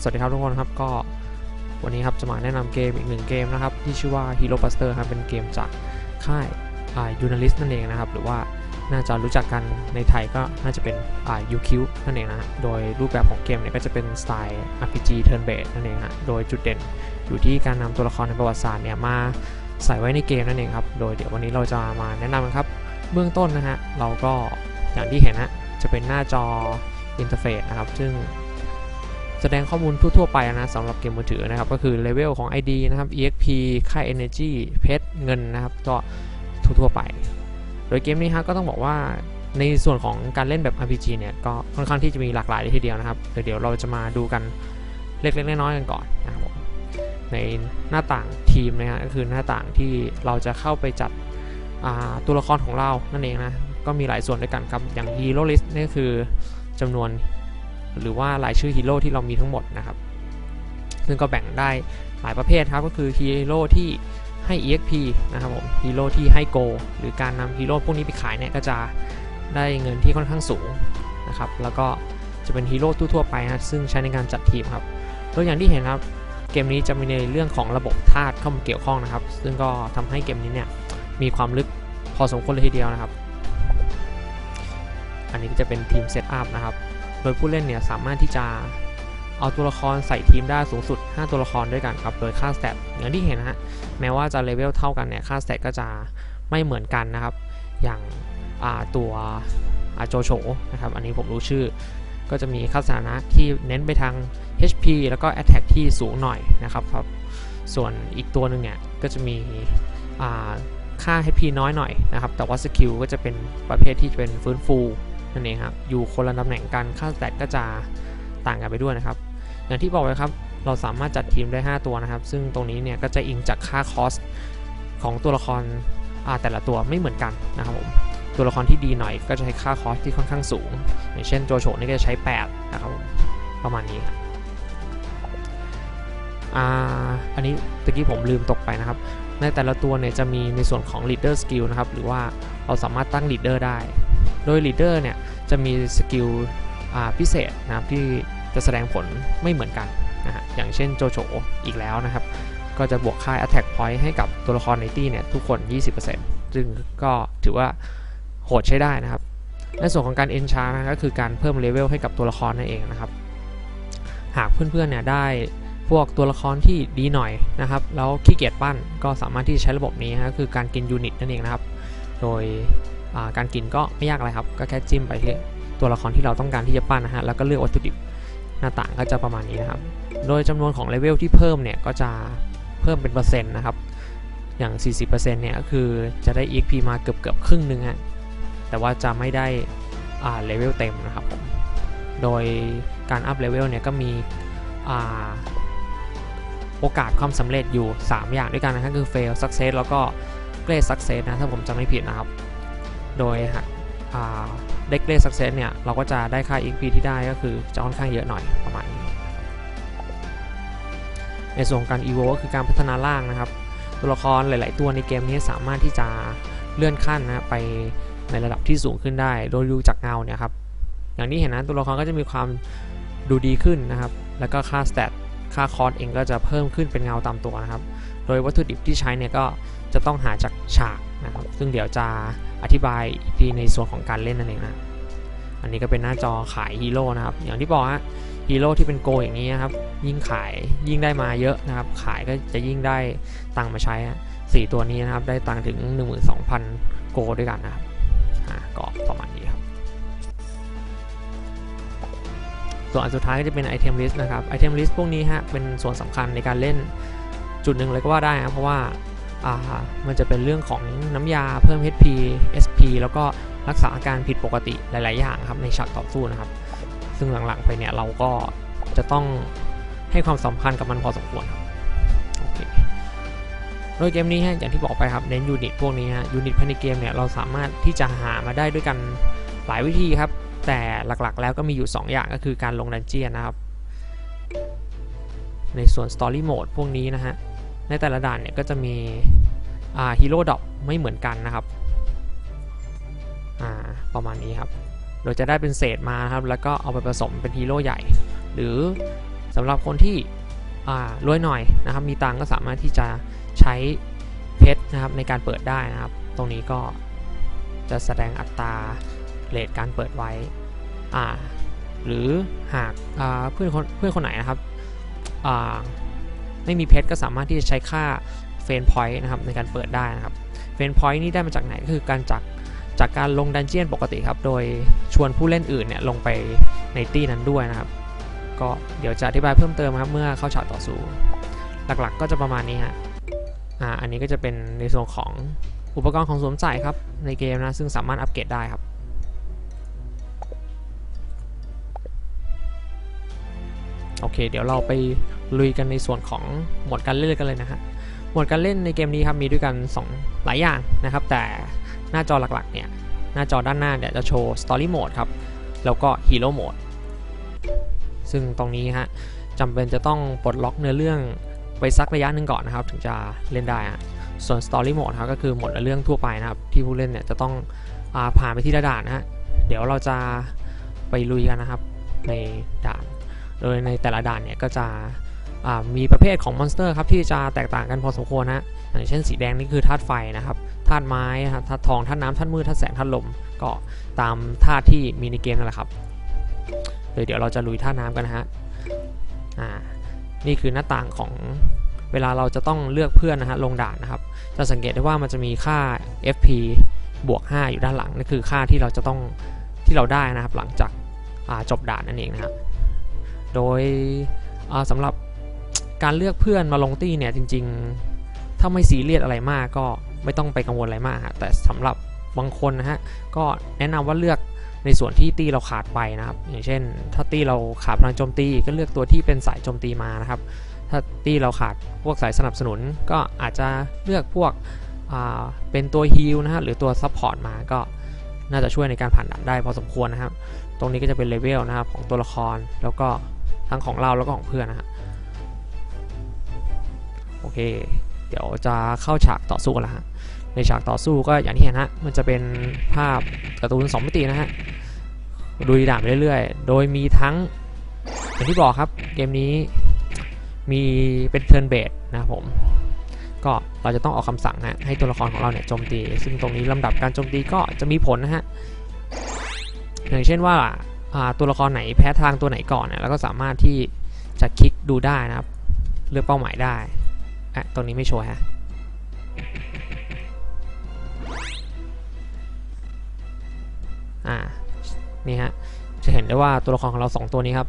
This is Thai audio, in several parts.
สวัสดีครับทุกคนครับก็วันนี้ครับจะมาแนะนำเกมอีกหนึ่งเกมนะครับที่ชื่อว่า Hero Buster ครับเป็นเกมจากค่ายอ่า Unalist นั่นเองนะครับหรือว่าน่าจะรู้จักกันในไทยก็น่าจะเป็นอ่า UQ นั่นเองนะโดยรูปแบบของเกมเนี่ยก็จะเป็นสไตล์ RPG Turn Based นั่นเองฮะโดยจุดเด่นอยู่ที่การนำตัวละครในประวัติศาสตร์เนี่ยมาใส่ไว้ในเกมนั่นเองครับโดยเดี๋ยววันนี้เราจะมาแนะนำครับเบื้องต้นนะฮะเราก็อย่างที่เห็นฮะจะเป็นหน้าจออินเทอร์เฟซนะครับซึ่ง แสดงข้อมูลทั่วๆไปนะสำหรับเกมมือถือนะครับ ก็คือเลเวลของ ID นะครับ EXP ค่า Energy เพชรเงินนะครับก็ทั่วๆไป โดยเกมนี้ฮะก็ต้องบอกว่าในส่วนของการเล่นแบบ RPG เนี่ยก็ค่อนข้างที่จะมีหลากหลายเลยทีเดียวนะครับเดี๋ยวเราจะมาดูกันเล็กๆน้อยๆกันก่อนนะครับในหน้าต่างทีมนะฮะก็คือหน้าต่างที่เราจะเข้าไปจัดตัวละครของเรานั่นเองนะก็มีหลายส่วนด้วยกันครับอย่าง Hero List นี่คือจำนวน หรือว่ารายชื่อฮีโร่ที่เรามีทั้งหมดนะครับ ซึ่งก็แบ่งได้หลายประเภทครับ ก็คือฮีโร่ที่ให้ EXP นะครับผมฮีโร่ที่ให้ Go หรือการนำฮีโร่พวกนี้ไปขายเนี่ยก็จะได้เงินที่ค่อนข้างสูงนะครับ แล้วก็จะเป็นฮีโร่ทั่วๆไปนะซึ่งใช้ในการจัดทีมครับตัวอย่างที่เห็นครับเกมนี้จะมีในเรื่องของระบบธาตุเข้ามาเกี่ยวข้องนะครับ ซึ่งก็ทำให้เกมนี้เนี่ยมีความลึกพอสมควรเลยทีเดียวนะครับ อันนี้ก็จะเป็นทีมเซตอัพนะครับ โดยผู้เล่นเนี่ยสามารถที่จะเอาตัวละครใส่ทีมได้สูงสุด 5 ตัวละครด้วยกันครับโดยค่าสเตตอย่างที่เห็นนะฮะแม้ว่าจะเลเวลเท่ากันเนี่ยค่าสเตตก็จะไม่เหมือนกันนะครับ อย่างตัวโจโฉนะครับอันนี้ผมรู้ชื่อ ก็จะมีค่าสถานะที่เน้นไปทาง HP แล้วก็ Attack ที่สูงหน่อยนะครับครับส่วนอีกตัวหนึ่งเนี่ยก็จะมีค่า HP น้อยหน่อยนะครับแต่ว่าสกิลก็จะเป็นประเภทที่เป็นฟื้นฟู นั่นเองครับอยู่คนละตำแหน่งกันค่าสแตทก็จะต่างกันไปด้วยนะครับ อย่างที่บอกไว้ครับเราสามารถจัดทีมได้ 5 ตัวนะครับ ซึ่งตรงนี้เนี่ยก็จะอิงจากค่าคอสของตัวละครแต่ละตัวไม่เหมือนกันนะครับผมตัวละครที่ดีหน่อยก็จะใช้ค่าคอสที่ค่อนข้างสูง อย่างเช่นโจโฉนี่ก็จะใช้ 8 นะครับประมาณนี้ครับอันนี้ตะกี้ผมลืมตกไปนะครับ ในแต่ละตัวเนี่ยจะมีในส่วนของ leader skill นะครับ หรือว่าเราสามารถตั้ง leader ได้ โดย leader เนี่ย จะมีสกิลพิเศษนะครับที่จะแสดงผลไม่เหมือนกันนะฮะอย่างเช่นโจโฉอีกแล้วนะครับ ก็จะบวกค่า attack point ให้กับตัวละครในตี้เนี่ยทุกคน 20%ซึ่งก็ถือว่าโหดใช้ได้นะครับ ในส่วนของการ enchant นะก็คือการเพิ่มเลเวลให้กับตัวละครนั่นเองนะครับ หากเพื่อนๆเนี่ยได้พวกตัวละครที่ดีหน่อยนะครับ แล้วขี้เกียจปั้นก็สามารถที่จะใช้ระบบนี้นะคือการกินยูนิตนั่นเองนะครับ โดย การกินก็ไม่ยากอะไรครับ ก็แค่จิ้มไปที่ตัวละครที่เราต้องการที่จะปั้นนะฮะ แล้วก็เลือกวัตถุดิบ หน้าต่างก็จะประมาณนี้นะครับ โดยจำนวนของเลเวลที่เพิ่มเนี่ย ก็จะเพิ่มเป็นเปอร์เซ็นต์นะครับ อย่าง 40%เนี่ยก็คือจะได้ EXP มาเกือบเกือบครึ่งนึงฮะ แต่ว่าจะไม่ได้เลเวลเต็มนะครับผม โดยการอัพเลเวลเนี่ยก็มีโอกาสความสำเร็จอยู่ 3 อย่างด้วยกันนะครับคือ fail success แล้วก็ great success นะถ้าผมจำไม่ผิดนะครับ โดยได้ great success เนี่ย เราก็จะได้ค่า XP ที่ได้ก็คือจะค่อนข้างเยอะหน่อยประมาณนี้ ในส่วนของการ evo ก็คือการพัฒนาร่างนะครับ ตัวละครหลาย ๆ ตัวในเกมนี้สามารถที่จะเลื่อนขั้นนะไปในระดับที่สูงขึ้นได้ โดยดูจากเงาเนี่ยครับ อย่างนี้เห็นนะตัวละครก็จะมีความดูดีขึ้นนะครับ แล้วก็ค่า stat ค่าคอร์สเองก็จะเพิ่มขึ้นเป็นเงาตามตัวนะครับ ยวัตถุดิบที่ใช้เนี่ยก็จะต้องหาจากฉากนะครับ ซึ่งเดี๋ยวจะอธิบายอีกทีในส่วนของการเล่นนั่นเองนะอันนี้ก็เป็นหน้าจอขายฮีโร่นะครับ อย่างที่บอกฮะฮีโร่ที่เป็นโกอย่างนี้นะครับ ยิ่งขายยิ่งได้มาเยอะนะครับ ขายก็จะยิ่งได้ตังมาใช้สี่ตัวนี้นะครับ ได้ตังถึง 12,000 โกด้วยกันนะครับก็ประมาณนี้ครับ ส่วนอันสุดท้ายก็จะเป็นไอเทมลิสต์นะครับ ไอเทมลิสต์พวกนี้ฮะเป็นส่วนสำคัญในการเล่น จุดหนึ่งเลยก็ว่าได้นะเพราะว่าามันจะเป็นเรื่องของน้ำยาเพิ่ม HP SP แล้วก็รักษาอาการผิดปกติหลาย ๆ อย่างครับในฉากต่อสู้นะครับ ซึ่งหลัง ๆ ไปเนี่ยเราก็จะต้องให้ความสำคัญกับมันพอสมควรครับโอเคโดยเกมนี้ฮะอย่างที่บอกไปครับเน้นยูนิตพวกนี้ฮะยูนิตภายในเกมเนี่ยเราสามารถที่จะหามาได้ด้วยกันหลายวิธีครับ แต่หลักๆ แล้วก็มีอยู่ 2 อย่างก็คือการลงดันเจียนนะครับ ในส่วน Story Mode พวกนี้นะฮะ ในแต่ละด่านเนี่ยก็จะมีฮีโร่ดอกไม่เหมือนกันนะครับประมาณนี้ครับ โดยจะได้เป็นเศษมาครับ แล้วก็เอาไปผสมเป็นฮีโร่ใหญ่ หรือสำหรับคนที่รวยหน่อยนะครับ มีตังก็สามารถที่จะใช้เพชรนะครับในการเปิดได้นะครับ ตรงนี้ก็จะแสดงอัตราเลทการเปิดไว้ หรือหากเพื่อนคนเพื่อนคนไหนนะครับ ไม่มีเพชรก็สามารถที่จะใช้ค่าเฟนพอยต์นะครับในการเปิดได้นะครับเฟนพอยต์นี่ได้มาจากไหนก็คือการจากจากการลงดันเจียนปกติครับ โดยชวนผู้เล่นอื่นเนี่ยลงไปในตี้นั้นด้วยนะครับ ก็เดี๋ยวจะอธิบายเพิ่มเติมครับเมื่อเข้าฉากต่อสู้ หลักๆก็จะประมาณนี้ฮะอ่าอันนี้ก็จะเป็นในส่วนของอุปกรณ์ของสวมใส่ครับในเกมนะซึ่งสามารถอัปเกรดได้ครับ โอเค เดี๋ยวเราไปลุยกันในส่วนของหมวดการเล่นกันเลยนะฮะหมวดการเล่นในเกมนี้ครับมีด้วยกัน 2 หลายอย่างนะครับ แต่หน้าจอหลักๆเนี่ยหน้าจอด้านหน้าเนี่ยจะโชว์ Story Mode ครับ แล้วก็ Hero Mode ซึ่งตรงนี้ฮะจำเป็นจะต้องปลดล็อกเนื้อเรื่องไปสักระยะหนึ่งก่อนนะครับ ถึงจะเล่นได้ฮะส่วน Story Mode ครับก็คือหมดเรื่องทั่วไปนะครับ ที่ผู้เล่นเนี่ยจะต้องอาผ่านไปที่ด่านนะฮะเดี๋ยวเราจะไปลุยกันนะครับในด่าน โดยในแต่ละด่านเนี่ยก็จะมีประเภทของมอนสเตอร์ครับที่จะแตกต่างกันพอสมควรนะอย่างเช่นสีแดงนี่คือธาตุไฟนะครับธาตุไม้ธาตุทองธาตุน้ำธาตุมืดธาตุแสงธาตุลม ก็ตามธาตุที่มีในเกมนั่นแหละครับโดยเดี๋ยวเราจะลุยธาตุน้ำกันนะฮะนี่คือหน้าต่างของเวลาเราจะต้องเลือกเพื่อนนะฮะลงด่านนะครับ จะสังเกตได้ว่ามันจะมีค่า FP บวก 5 อยู่ด้านหลังนั่นคือค่าที่เราจะต้องที่เราได้นะครับหลังจากจบด่านนั่นเองนะครับ โดยสำหรับการเลือกเพื่อนมาลงตี้เนี่ยจริง ๆ ถ้าไม่ซีเรียสอะไรมากก็ไม่ต้องไปกังวลอะไรมากฮะแต่สำหรับบางคนนะฮะก็แนะนำว่าเลือกในส่วนที่ตีเราขาดไปนะครับ อย่างเช่น ถ้าตีเราขาดพลังโจมตีก็เลือกตัวที่เป็นสายโจมตีมานะครับ ถ้าตีเราขาดพวกสายสนับสนุนก็อาจจะเลือกพวกเป็นตัวฮิลนะฮะหรือตัวซัพพอร์ตมาก็น่าจะช่วยในการผ่านด่านได้พอสมควรนะครับ ตรงนี้ก็จะเป็นเลเวลนะครับของตัวละครแล้วก็ ทั้งของเราแล้วก็ของเพื่อนนะฮะโอเค เดี๋ยวจะเข้าฉากต่อสู้กันละฮะในฉากต่อสู้ก็อย่างที่เห็นฮะมันจะเป็นภาพการ์ตูน2มิตินะฮะดูด่านไปเรื่อยๆ โดยมีทั้งอย่างที่บอกครับเกมนี้มีเป็นเทิร์นเบสนะครับผมก็เราจะต้องออกคำสั่งนะให้ตัวละครของเราเนี่ยโจมตี ซึ่งตรงนี้ลำดับการโจมตีก็จะมีผลนะฮะอย่างเช่นว่า ตัวละครไหนแพ้ทางตัวไหนก่อนเนี่ยแล้วก็สามารถที่จะคลิกดูได้นะครับ เลือกเป้าหมายได้อะตรงนี้ไม่โชว์ฮะอ่านี่ฮะจะเห็นได้ว่าตัวละครของเรา 2 ตัวนี้ครับ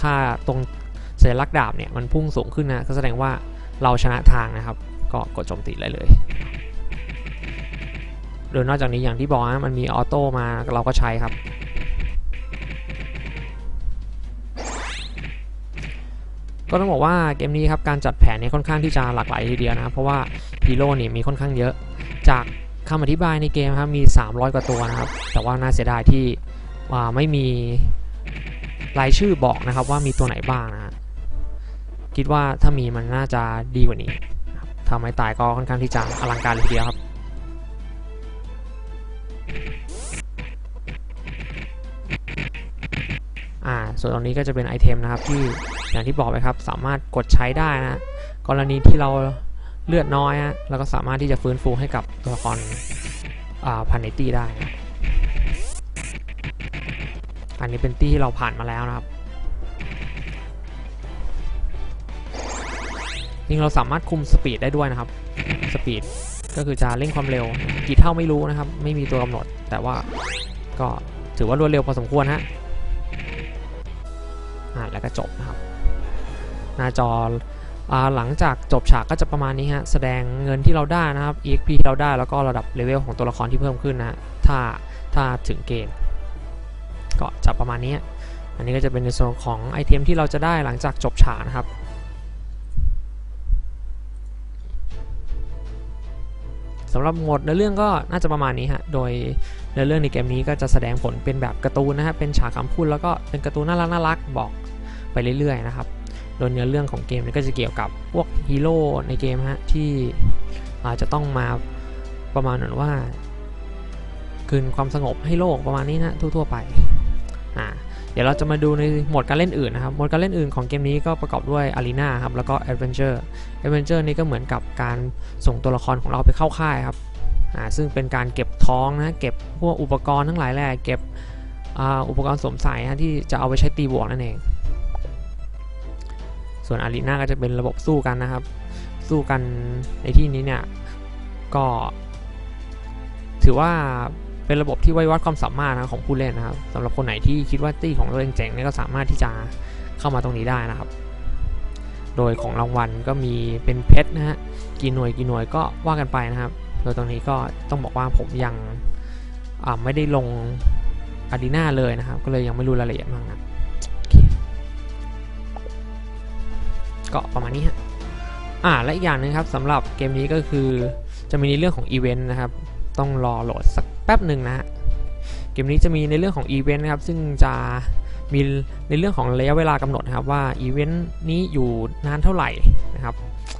ค่าตรงสัญลักษณ์ดาบเนี่ยมันพุ่งสูงขึ้นนะก็แสดงว่าเราชนะทางนะครับ ก็กดโจมตีเลยเลย โดยนอกจากนี้อย่างที่บอกนะมันมีออโต้มาเราก็ใช้ครับ ก็ต้องบอกว่าเกมนี้ครับการจัดแผนนี่ค่อนข้างที่จะหลากหลายทีเดียวนะเพราะว่าฮีโร่นี่มีค่อนข้างเยอะ จากคำอธิบายในเกมครับมี 300 กว่าตัวนะครับ แต่ว่าน่าเสียดายที่ว่าไม่มีรายชื่อบอกนะครับว่ามีตัวไหนบ้างนะ คิดว่าถ้ามีมันน่าจะดีกว่านี้ทำให้ตายก็ค่อนข้างที่จะอลังการเลยทีเดียวครับาส่วนตรงนี้ก็จะเป็นไอเทมนะครับที่อย่างที่บอกไปครับสามารถกดใช้ได้นะกรณีที่เราเลือดน้อยฮะเราก็สามารถที่จะฟื้นฟูให้กับตัวละครพันในตี้ได้อันนี้เป็นตี้ที่เราผ่านมาแล้วนะครับจริงเราสามารถคุมสปีดได้ด้วยนะครับสปีดก็คือจะเร่งความเร็วกี่เท่าไม่รู้นะครับ ไม่มีตัวกำหนด แต่ว่าก็ถือว่ารวดเร็วพอสมควรฮะ แล้วก็จบนะครับหน้าจอหลังจากจบฉากก็จะประมาณนี้ฮะแสดงเงินที่เราได้นะครับ EXP ที่เราได้แล้วก็ระดับเลเวลของตัวละครที่เพิ่มขึ้นนะถ้าถ้าถึงเกณฑ์ก็จะประมาณนี้ อันนี้ก็จะเป็นในส่วนของไอเทมที่เราจะได้หลังจากจบฉากนะครับสำหรับหมดในเรื่องก็น่าจะประมาณนี้ฮะ โดยในเรื่องในเกมนี้ก็จะแสดงผลเป็นแบบการ์ตูนนะครับเป็นฉากคำพูดแล้วก็เป็นการ์ตูนน่ารักน่ารักบอก ไปเรื่อยๆนะครับ โดยเนื้อเรื่องของเกมนี้ก็จะเกี่ยวกับพวกฮีโร่ในเกมฮะที่อาจจะต้องมาประมาณเหมือนว่า คืนความสงบให้โลกประมาณนี้นะทั่วๆไปอ่าเดี๋ยวเราจะมาดูในโหมดการเล่นอื่นนะครับ โหมดการเล่นอื่นของเกมนี้ก็ประกอบด้วย Arena ครับ แล้วก็ Adventure Adventure นี่ก็เหมือนกับการส่งตัวละครของเราไปเข้าค่ายครับอ่าซึ่งเป็นการเก็บท้องนะ เก็บพวกอุปกรณ์ทั้งหลายแหละเก็บอ,อุปกรณ์สวมใส่นะที่จะเอาไปใช้ตีบวกนั่นเอง ส่วน Arena ก็จะเป็นระบบสู้กันนะครับ สู้กันในที่นี้เนี่ยก็ ถือว่าเป็นระบบที่ไว้วัดความสามารถนะของผู้เล่นนะครับสำหรับคนไหนที่คิดว่าตี้ของตัวเองเจ๋งเนี่ยก็สามารถที่จะเข้ามาตรงนี้ได้นะครับ โดยของรางวัลก็มีเป็นเพชรนะฮะกี่หน่วยกี่หน่วยก็ว่ากันไปนะครับ โดยตรงนี้ก็ต้องบอกว่าผมยังไม่ได้ลงอารีนาเลยนะครับ ก็เลยยังไม่รู้รายละเอียดมากนะ ก็ประมาณนี้ฮะอ่าและอีกอย่างหนึงครับสำหรับเกมนี้ก็คือจะมีในเรื่องของอีเวนต์นะครับ ต้องรอโหลดสักแป๊บหนึ่งนะฮะเกมนี้จะมีในเรื่องของอีเวนต์นะครับ ซึ่งจะมีในเรื่องของระยะเวลากำหนดนะครับว่าอีเวนต์นี้อยู่นานเท่าไหร่นะครับ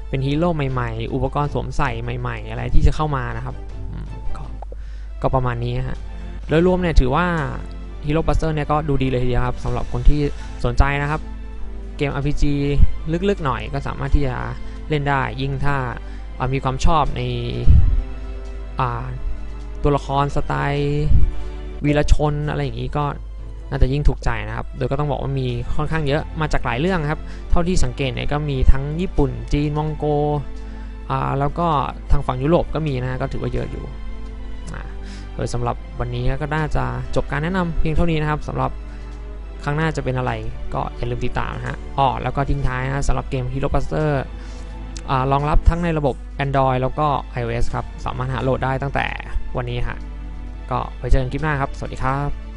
เป็นฮีโร่ใหม่ๆ อุปกรณ์สวมใส่ใหม่ ๆ อะไรที่จะเข้ามานะครับกก็ประมาณนี้ฮะโดยรวมเนี่ยถือว่า Hero Buster เนี่ยก็ดูดีเลยทีเดียวครับสำหรับคนที่สนใจนะครับ เกม RPG ลึกๆหน่อยก็สามารถที่จะเล่นได้ยิ่งถ้ามีความชอบในตัวละครสไตล์วีรชนอะไรอย่างนี้ก็น่าจะยิ่งถูกใจนะครับ โดยก็ต้องบอกว่ามีค่อนข้างเยอะมาจากหลายเรื่องครับ เท่าที่สังเกตเนี่ยก็มีทั้งญี่ปุ่น จีน มองโกอ่าแล้วก็ทางฝั่งยุโรปก็มีนะก็ถือว่าเยอะอยู่ โดยสำหรับวันนี้ก็น่าจะจบการแนะนำเพียงเท่านี้นะครับสำหรับ ครั้งหน้าจะเป็นอะไรก็อย่าลืมติดตามนะฮะอ๋อแล้วก็ทิ้งท้ายนะสำหรับเกม Hero Buster รองรับทั้งในระบบ Android แล้วก็ iOS ครับ สามารถหาโหลดได้ตั้งแต่วันนี้ฮะ ก็ไว้เจอกันคลิปหน้าครับ สวัสดีครับ